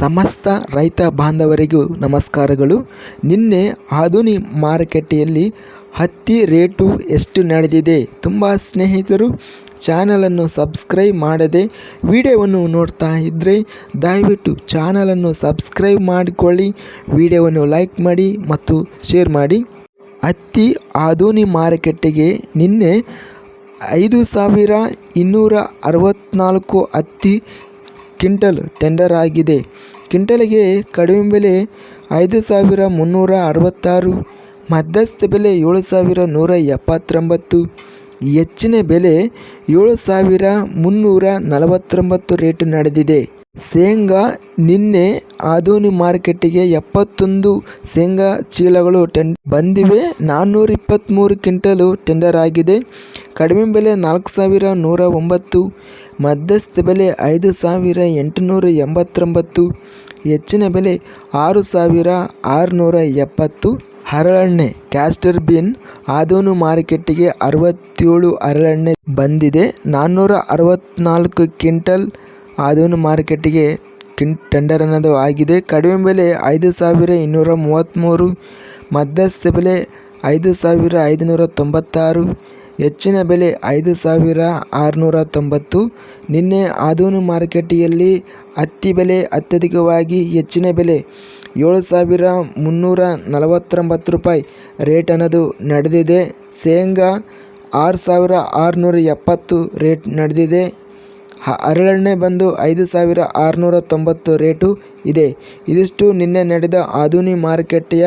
ಸಮಸ್ತ ರೈತ ಬಾಂಧವರಿಗೂ ನಮಸ್ಕಾರಗಳು. ನಿನ್ನೆ ಆಧುನಿ ಮಾರುಕಟ್ಟೆಯಲ್ಲಿ ಹತ್ತಿ ರೇಟು ಎಷ್ಟು ನಡೆದಿದೆ ತುಂಬ ಸ್ನೇಹಿತರು ಚಾನಲನ್ನು ಸಬ್ಸ್ಕ್ರೈಬ್ ಮಾಡದೆ ವಿಡಿಯೋವನ್ನು ನೋಡ್ತಾ ಇದ್ದರೆ ದಯವಿಟ್ಟು ಚಾನಲನ್ನು ಸಬ್ಸ್ಕ್ರೈಬ್ ಮಾಡಿಕೊಳ್ಳಿ, ವಿಡಿಯೋವನ್ನು ಲೈಕ್ ಮಾಡಿ ಮತ್ತು ಶೇರ್ ಮಾಡಿ. ಹತ್ತಿ ಆಧುನಿ ಮಾರುಕಟ್ಟೆಗೆ ನಿನ್ನೆ ಐದು ಸಾವಿರ ಇನ್ನೂರ ಅರವತ್ತ್ನಾಲ್ಕು ಹತ್ತಿ ಕ್ವಿಂಟಲ್ ಟೆಂಡರ್ ಆಗಿದೆ. ಕ್ವಿಂಟಲ್ಗೆ ಕಡಿಮೆ ಬೆಲೆ ಐದು ಸಾವಿರ ಮುನ್ನೂರ ಅರವತ್ತಾರು, ಮಧ್ಯಸ್ಥ ಬೆಲೆ ಏಳು ಸಾವಿರ ನೂರ ಎಪ್ಪತ್ತೊಂಬತ್ತು, ಹೆಚ್ಚಿನ ಬೆಲೆ ಏಳು ಸಾವಿರ ಮುನ್ನೂರ ನಲವತ್ತೊಂಬತ್ತು ರೇಟ್ ನಡೆದಿದೆ. ಶೇಂಗಾ ನಿನ್ನೆ ಆದೋನಿ ಮಾರ್ಕೆಟಿಗೆ ಎಪ್ಪತ್ತೊಂದು ಶೇಂಗಾ ಚೀಲಗಳು ಟೆಂಡ್ ಬಂದಿವೆ. ನಾನ್ನೂರ ಇಪ್ಪತ್ತ್ಮೂರು ಕ್ವಿಂಟಲು ಟೆಂಡರ್ ಆಗಿದೆ. ಕಡಿಮೆ ಬೆಲೆ ನಾಲ್ಕು ಸಾವಿರ ನೂರ ಒಂಬತ್ತು, ಮಧ್ಯಸ್ಥ ಬೆಲೆ ಐದು ಸಾವಿರ ಎಂಟುನೂರ ಎಂಬತ್ತೊಂಬತ್ತು, ಹೆಚ್ಚಿನ ಬೆಲೆ ಆರು ಸಾವಿರ ಆರುನೂರ ಎಪ್ಪತ್ತು. ಹರಳೆಣ್ಣೆ ಕ್ಯಾಸ್ಟರ್ ಬಿನ್ ಆದೋನು ಮಾರುಕಟ್ಟೆಗೆ ಅರವತ್ತೇಳು ಹರಳೆಣ್ಣೆ ಬಂದಿದೆ. ನಾನ್ನೂರ ಅರವತ್ತ್ನಾಲ್ಕು ಕ್ವಿಂಟಲ್ ಆದೋನು ಮಾರುಕಟ್ಟೆಗೆ ಕಿನ್ ಟೆಂಡರ್ ಅನ್ನೋದು ಆಗಿದೆ. ಕಡಿಮೆ ಬೆಲೆ ಐದು ಸಾವಿರ ಇನ್ನೂರ ಮೂವತ್ತ್ಮೂರು ಮಧ್ಯಸ್ಥ ಬೆಲೆ ಐದು ಸಾವಿರ ಐದುನೂರ ತೊಂಬತ್ತಾರು, ಹೆಚ್ಚಿನ ಬೆಲೆ ಐದು ಸಾವಿರ ಆರುನೂರ ತೊಂಬತ್ತು. ನಿನ್ನೆ ಆದೂನು ಮಾರುಕಟ್ಟೆಯಲ್ಲಿ ಹತ್ತಿ ಬೆಲೆ ಅತ್ಯಧಿಕವಾಗಿ ಹೆಚ್ಚಿನ ಬೆಲೆ ಏಳು ಸಾವಿರ ಮುನ್ನೂರ ನಲವತ್ತೊಂಬತ್ತು ರೂಪಾಯಿ ರೇಟ್ ಅನ್ನೋದು ನಡೆದಿದೆ. ಶೇಂಗಾ ಆರು ಸಾವಿರ ಆರುನೂರ ಎಪ್ಪತ್ತು ರೇಟ್ ನಡೆದಿದೆ. ಹರಳೆಣ್ಣೆ ಬಂದು ಐದು ಸಾವಿರ ಆರುನೂರ ತೊಂಬತ್ತು ರೇಟು ಇದೆ. ಇದಿಷ್ಟು ನಿನ್ನೆ ನಡೆದ ಆಧುನಿ ಮಾರುಕಟ್ಟೆಯ